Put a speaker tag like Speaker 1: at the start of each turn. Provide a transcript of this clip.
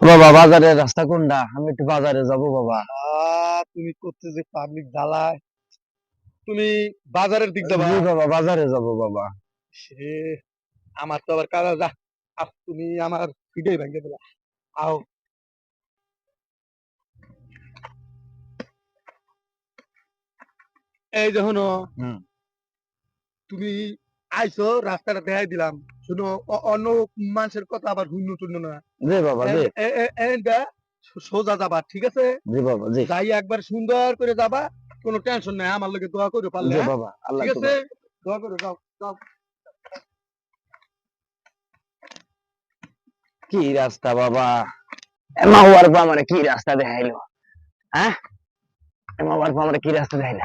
Speaker 1: বাবা বাজারের রাস্তা কোনটা? আমি একটু বাজারে যাব বাবা।
Speaker 2: তুমি করতে যে পাবলিক জ্বালায় তুমি বাজারের দিক যাবা।
Speaker 1: জি বাবা বাজারে যাব বাবা।
Speaker 2: সে আমার তো আবার কাজ যা। আহ, তুমি আমার ফিডেই ভেঙে দিলা। আও। এই যে হনো
Speaker 1: হুম।
Speaker 2: তুমি আইছো রাস্তাটা দেখাই দিলাম। অ- অন্য মানুষের কথা আবার হুন্য টুন্য না।
Speaker 1: জি বাবা জি।
Speaker 2: এ- এ- এ- সোজা যাবা ঠিক আছে?
Speaker 1: জি বাবা জি।
Speaker 2: যাই একবার সুন্দর করে যাবা কোনো টেনশন নাই আমার লোকে দোয়া করে পারলে
Speaker 1: জি
Speaker 2: হ্যাঁ?
Speaker 1: বাবা আল্লাহ
Speaker 2: ঠিক আছে? দোয়া করে যাও যাও।
Speaker 1: কি রাস্তা বাবা? এমা হওয়ার পর আমার কি রাস্তা দেখাইলো? হ্যাঁ? এমা হওয়ার পর আমার কি রাস্তা দেখাইলো?